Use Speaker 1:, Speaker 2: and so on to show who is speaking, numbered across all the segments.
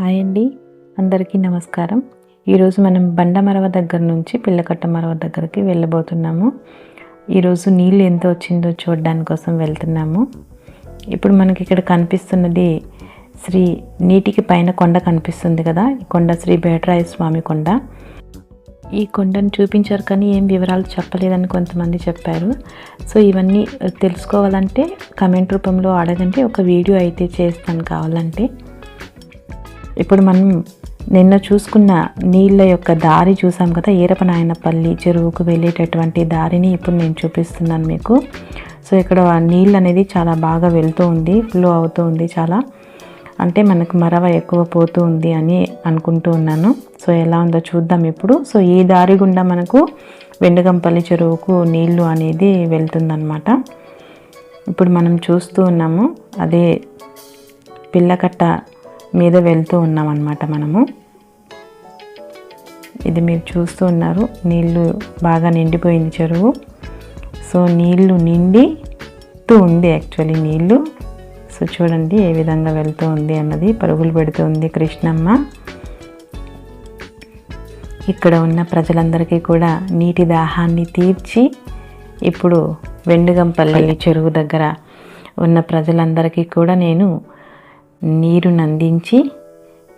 Speaker 1: Hi అండి. అందరికీ నమస్కారం. ఈరోజు మనం బండమరవ దగ్గర నుంచి పిల్లకట్ట మరవ దగ్గరికి వెళ్ళబోతున్నాము. ఈరోజు నీళ్ళు ఎంత వచ్చిందో చూడడాని కోసం వెళ్తున్నాము. ఇప్పుడు మనకి ఇక్కడ కనిపిస్తున్నది శ్రీ నీటికి పైన కొండ కనిపిస్తుంది కదా? ఈ కొండ శ్రీ బేటరాయ స్వామి కొండ. ఈ కొండను చూపించారు కానీ ఏం వివరాలు చెప్పలేదని కొంతమంది చెప్పారు. సో ఇవన్నీ తెలుసుకోవాలంటే కమెంట్ రూపంలో అడగంటే ఒక వీడియో అయితే చేస్తాను కావాలంటే. ఇప్పుడు మనం నిన్న చూసుకున్న నీళ్ళ యొక్క దారి చూసాం కదా ఈరపనాయనపల్లి చెరువుకు వెళ్ళేటటువంటి దారిని ఇప్పుడు నేను చూపిస్తున్నాను మీకు. సో ఇక్కడ నీళ్ళు అనేది చాలా బాగా వెళ్తూ ఉంది ఫ్లో అవుతూ ఉంది చాలా. అంటే మనకు మరవ ఎక్కువ పోతూ ఉంది అని అనుకుంటూ ఉన్నాను. సో ఎలా ఉందో చూద్దాం ఇప్పుడు. సో ఈ దారి గుండా మనకు వెండుగంపల్లి చెరువుకు నీళ్ళు అనేది వెళ్తుందన్నమాట. ఇప్పుడు మనం చూస్తూ ఉన్నాము అదే పిల్లకట్ట మీద వెళ్తూ ఉన్నాం అన్నమాట మనము. ఇది మీరు చూస్తూ ఉన్నారు. నీళ్ళు బాగా నిండిపోయింది చెరువు. సో నీళ్ళు నిండితూ ఉంది యాక్చువల్లీ నీళ్ళు సో చూడండి ఏ విధంగా వెళ్తూ ఉంది అన్నది. పరుగులు పెడుతుంది కృష్ణమ్మ. ఇక్కడ ఉన్న ప్రజలందరికీ కూడా నీటి దాహాన్ని తీర్చి ఇప్పుడు వెండుగంపల్లి చెరువు దగ్గర ఉన్న ప్రజలందరికీ కూడా నేను నీరునందించి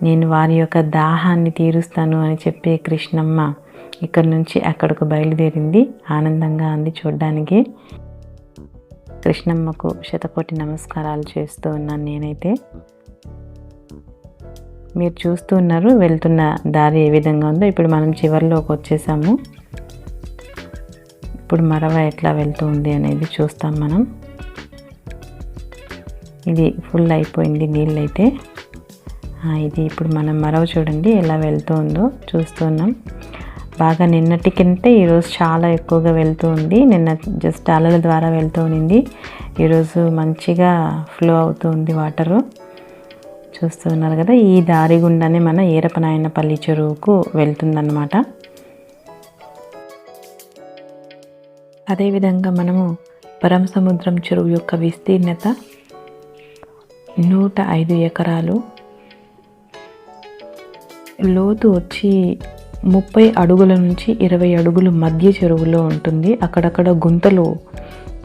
Speaker 1: నేను వారి యొక్క దాహాన్ని తీరుస్తాను అని చెప్పే కృష్ణమ్మ ఇక్కడ నుంచి అక్కడకు బయలుదేరింది ఆనందంగా అంది చూడ్డానికి. కృష్ణమ్మకు శతకోటి నమస్కారాలు చేస్తూ ఉన్నాను నేనైతే. మీరు చూస్తూ ఉన్నారు వెళ్తున్న దారి ఏ విధంగా ఉందో. ఇప్పుడు మనం చివరిలోకి వచ్చేసాము. ఇప్పుడు మరవ ఎట్లా వెళ్తూ ఉంది అనేది చూస్తాం మనం. ఇది ఫుల్ అయిపోయింది నీళ్ళు అయితే ఇది ఇప్పుడు మనం మరవ చూడండి ఎలా వెళ్తూ ఉందో చూస్తున్నాం. బాగా నిన్నటికంటే ఈరోజు చాలా ఎక్కువగా వెళ్తూ ఉంది. నిన్న జస్ట్ అలల ద్వారా వెళ్తూ ఉండింది. ఈరోజు మంచిగా ఫ్లో అవుతూ ఉంది వాటరు. చూస్తున్నారు కదా ఈ దారి గుండానే మన ఈరపనాయనపల్లి చెరువుకు వెళ్తుందన్నమాట. అదేవిధంగా మనము పరమసముద్రం చెరువు యొక్క విస్తీర్ణత నూట ఐదు ఎకరాలు. లోతు వచ్చి ముప్పై అడుగుల నుంచి ఇరవై అడుగులు మధ్య చెరువులో ఉంటుంది. అక్కడక్కడ గుంతలు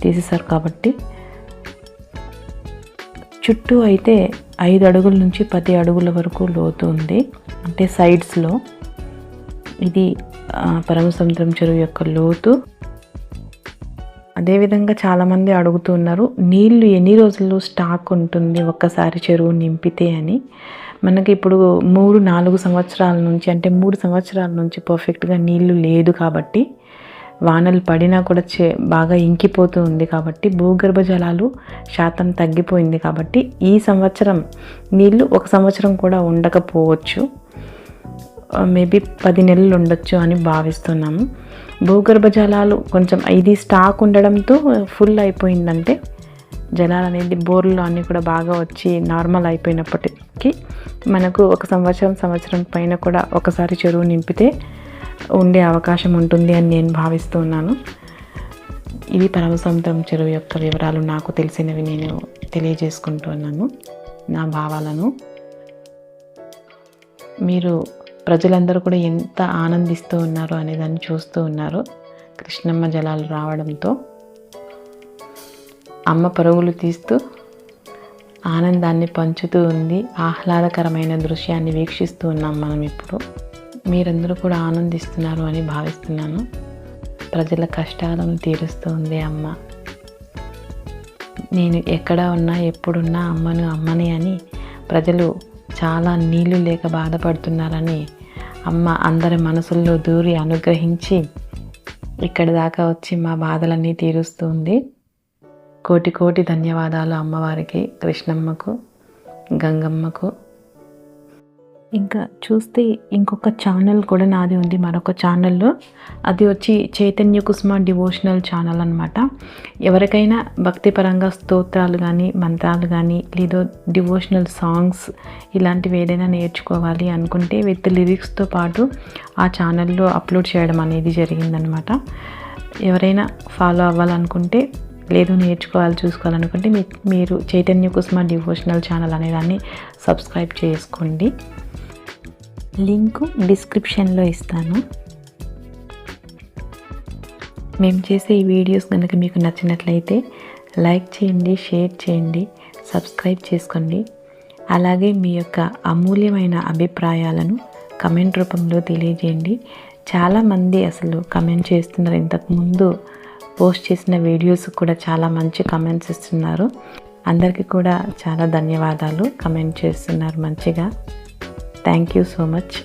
Speaker 1: తీసేశారు కాబట్టి. చుట్టూ అయితే ఐదు అడుగుల నుంచి పది అడుగుల వరకు లోతు ఉంది. అంటే సైడ్స్లో ఇది పరమసముద్రం చెరువు యొక్క లోతు. అదేవిధంగా చాలామంది అడుగుతున్నారు నీళ్ళు ఎన్ని రోజులు స్టాక్ ఉంటుంది ఒక్కసారి చెరువు నింపితే అని. మనకి ఇప్పుడు మూడు నాలుగు సంవత్సరాల నుంచి అంటే మూడు సంవత్సరాల నుంచి పర్ఫెక్ట్గా నీళ్ళు లేదు కాబట్టి వానలు పడినా కూడా చే బాగా ఇంకిపోతూ ఉంది కాబట్టి భూగర్భ జలాలు శాతం తగ్గిపోయింది కాబట్టి ఈ సంవత్సరం నీళ్ళు ఒక సంవత్సరం కూడా ఉండకపోవచ్చు. మేబీ పది నెలలు ఉండొచ్చు అని భావిస్తున్నాము. భూగర్భ జలాలు కొంచెం ఇది స్టాక్ ఉండడంతో ఫుల్ అయిపోయిందంటే జలాలు అనేది బోర్లు అన్నీ కూడా బాగా వచ్చి నార్మల్ అయిపోయినప్పటికీ మనకు ఒక సంవత్సరం సంవత్సరం పైన కూడా ఒకసారి చెరువు నింపితే ఉండే అవకాశం ఉంటుంది అని నేను భావిస్తున్నాను. ఇది పరమసముద్రం చెరువు యొక్క వివరాలు నాకు తెలిసినవి నేను తెలియజేసుకుంటున్నాను. నా భావాలను మీరు ప్రజలందరూ కూడా ఎంత ఆనందిస్తూ ఉన్నారు అనేదాన్ని చూస్తూ ఉన్నారు కృష్ణమ్మ జలాలు రావడంతో. అమ్మ పరుగులు తీస్తూ ఆనందాన్ని పంచుతూ ఉంది ఆహ్లాదకరమైన దృశ్యాన్ని వీక్షిస్తూ ఉన్నాం మనం ఇప్పుడు. మీరందరూ కూడా ఆనందిస్తున్నారు అని భావిస్తున్నాను. ప్రజల కష్టాలను తీరుస్తూ ఉంది అమ్మ. నేను ఎక్కడ ఉన్నా ఎప్పుడున్నా అమ్మను అమ్మని అని ప్రజలు చాలా నీళ్ళు లేక బాధపడుతున్నారని అమ్మ అందరి మనసుల్లో దూరి అనుగ్రహించి ఇక్కడి దాకా వచ్చి మా బాధలన్నీ తీరుస్తుంది కోటి కోటి ధన్యవాదాలు అమ్మవారికి కృష్ణమ్మకు గంగమ్మకు. ఇంకా చూస్తే ఇంకొక ఛానల్ కూడా నాది ఉంది మరొక ఛానల్లో అది వచ్చి చైతన్య కుసుమ డివోషనల్ ఛానల్ అనమాట ఎవరికైనా భక్తిపరంగా స్తోత్రాలు కానీ మంత్రాలు కానీ లేదో డివోషనల్ సాంగ్స్ ఇలాంటివి ఏదైనా నేర్చుకోవాలి అనుకుంటే విత్ లిరిక్స్తో పాటు ఆ ఛానల్లో అప్లోడ్ చేయడం అనేది జరిగిందనమాట ఎవరైనా ఫాలో అవ్వాలనుకుంటే లేదు నేర్చుకోవాలి చూసుకోవాలనుకుంటే మీ మీరు చైతన్య కుసుమ డివోషనల్ ఛానల్ అనే దాన్ని సబ్స్క్రైబ్ చేసుకోండి. లింకు డిస్క్రిప్షన్లో ఇస్తాను. మేము చేసే ఈ వీడియోస్ కనుక మీకు నచ్చినట్లయితే లైక్ చేయండి షేర్ చేయండి సబ్స్క్రైబ్ చేసుకోండి. అలాగే మీ యొక్క అమూల్యమైన అభిప్రాయాలను కమెంట్ రూపంలో తెలియజేయండి. చాలామంది అసలు కమెంట్ చేస్తున్నారు. ఇంతకుముందు పోస్ట్ చేసిన వీడియోస్ కూడా చాలా మంచి కమెంట్స్ ఇస్తున్నారు. అందరికీ కూడా చాలా ధన్యవాదాలు. కమెంట్ చేస్తున్నారు మంచిగా. Thank you so much.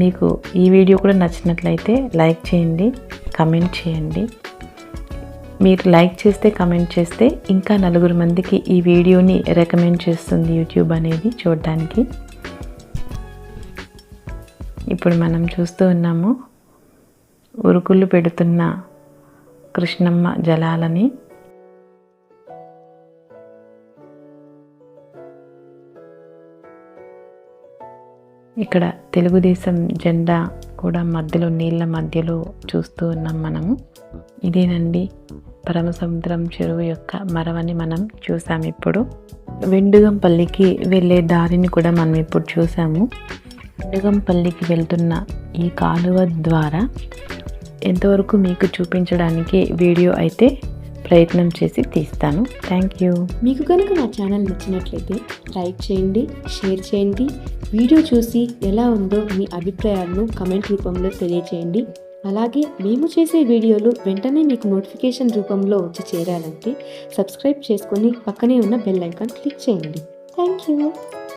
Speaker 1: మీకు ఈ వీడియో కూడా నచ్చినట్లయితే లైక్ చేయండి కమెంట్ చేయండి. మీరు లైక్ చేస్తే కమెంట్ చేస్తే ఇంకా నలుగురు మందికి ఈ వీడియోని రికమెండ్ చేస్తుంది యూట్యూబ్ అనేది చూడడానికి. ఇప్పుడు మనం చూస్తూ ఉన్నాము ఉరుకులు పెడుతున్న కృష్ణమ్మ జలాలని. ఇక్కడ తెలుగుదేశం జెండా కూడా మధ్యలో నీళ్ళ మధ్యలో చూస్తూ ఉన్నాం మనము. ఇదేనండి పరమసముద్రం చెరువు యొక్క మరవని మనం చూసాం ఇప్పుడు. వెండుగంపల్లికి వెళ్ళే దారిని కూడా మనం ఇప్పుడు చూసాము. వెండుగంపల్లికి వెళ్తున్న ఈ కాలువ ద్వారా ఎంతవరకు మీకు చూపించడానికి వీడియో అయితే ప్రయత్నం చేసి తీస్తాను. థ్యాంక్ యూ
Speaker 2: మీకు కనుక నా ఛానల్ నచ్చినట్లయితే లైక్ చేయండి షేర్ చేయండి. వీడియో చూసి ఎలా ఉందో మీ అభిప్రాయాలను కమెంట్ రూపంలో తెలియచేయండి. అలాగే మేము చేసే వీడియోలు వెంటనే మీకు నోటిఫికేషన్ రూపంలో వచ్చి చేరాలంటే సబ్స్క్రైబ్ చేసుకొని పక్కనే ఉన్న బెల్ ఐకాన్ క్లిక్ చేయండి. Thank you